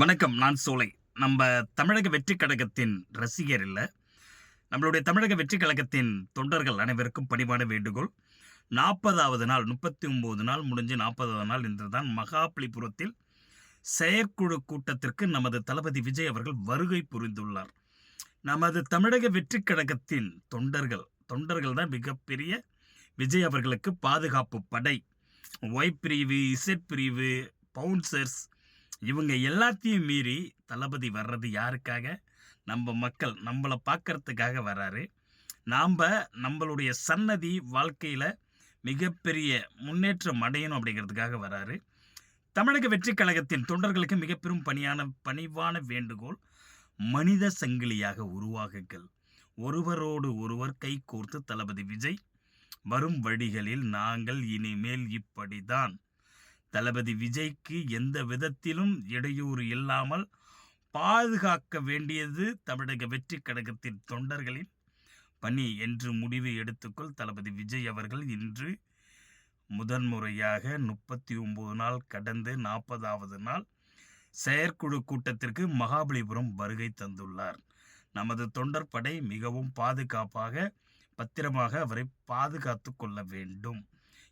வணக்கம் நான் சோலை. நம்ம தமிழக வெற்றி கழகத்தின் ரசிகர் இல்லை. நம்மளுடைய தமிழக வெற்றி கழகத்தின் தொண்டர்கள் அனைவருக்கும் பணிவான வேண்டுகோள். நாற்பதாவது நாள் முப்பத்தி ஒம்பது நாள் முடிஞ்சு நாற்பதாவது நாள் இன்று தான் மகாபலிபுரத்தில் செயற்குழு கூட்டத்திற்கு நமது தளபதி விஜய் அவர்கள் வருகை புரிந்துள்ளார். நமது தமிழக வெற்றி கழகத்தின் தொண்டர்கள் தொண்டர்கள் தான் மிகப்பெரிய விஜய் அவர்களுக்கு பாதுகாப்பு படை. ஒய் பிரிவு இசட் பிரிவு பவுன்சர்ஸ் இவங்க எல்லாத்தையும் மீறி தளபதி வர்றது யாருக்காக? நம்ம மக்கள் நம்மளை பார்க்கறதுக்காக வராரு நாம் நம்மளுடைய சன்னதி வாழ்க்கையில் மிகப்பெரிய முன்னேற்றம் அடையணும் அப்படிங்கிறதுக்காக வராரு தமிழக வெற்றி கழகத்தின் தொண்டர்களுக்கு மிக பெரும் பணியான பணிவான வேண்டுகோள் மனித சங்கிலியாக உருவாகுங்கள். ஒருவரோடு ஒருவர் கை கோர்த்து தளபதி விஜய் வரும் வழிகளில் நாங்கள் இனிமேல் இப்படிதான். தளபதி விஜய்க்கு எந்த விதத்திலும் இடையூறு இல்லாமல் பாதுகாக்க வேண்டியது தமிழக வெற்றி கழகத்தின் தொண்டர்களின் பணி என்று முடிவு எடுத்துக்கொள். தளபதி விஜய் அவர்கள் இன்று முதன்முறையாக முப்பத்தி ஒம்பது நாள் கடந்து நாற்பதாவது நாள் செயற்குழு கூட்டத்திற்கு மகாபலிபுரம் வருகை தந்துள்ளார். நமது தொண்டர் படை மிகவும் பாதுகாப்பாக பத்திரமாக அவரை பாதுகாத்து கொள்ள வேண்டும்.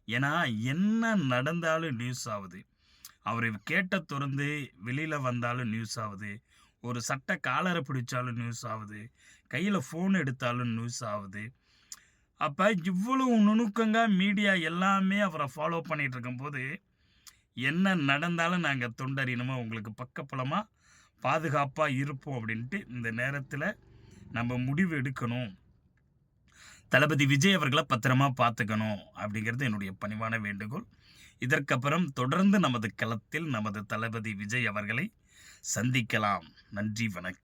ஏன்னா என்ன நடந்தாலும் நியூஸ் ஆகுது அவரை கேட்ட திறந்து வெளியில் வந்தாலும் நியூஸ் ஆகுது ஒரு சட்ட காலரை பிடிச்சாலும் நியூஸ் ஆகுது கையில் ஃபோன் எடுத்தாலும் நியூஸ் ஆகுது அப்போ இவ்வளவு நுணுக்கங்க மீடியா எல்லாமே அவரை ஃபாலோ பண்ணிகிட்டு இருக்கும்போது என்ன நடந்தாலும் நாங்கள் தொண்டறினமோ உங்களுக்கு பக்கப்பலமாக பாதுகாப்பாக இருப்போம் அப்படின்ட்டு இந்த நேரத்தில் நம்ம முடிவு எடுக்கணும். தளபதி விஜய் அவர்களை பத்திரமா பார்த்துக்கணும் அப்படிங்கிறது என்னுடைய பணிவான வேண்டுகோள். இதற்கப்புறம் தொடர்ந்து நமது களத்தில் நமது தளபதி விஜய் அவர்களை சந்திக்கலாம். நன்றி வணக்கம்.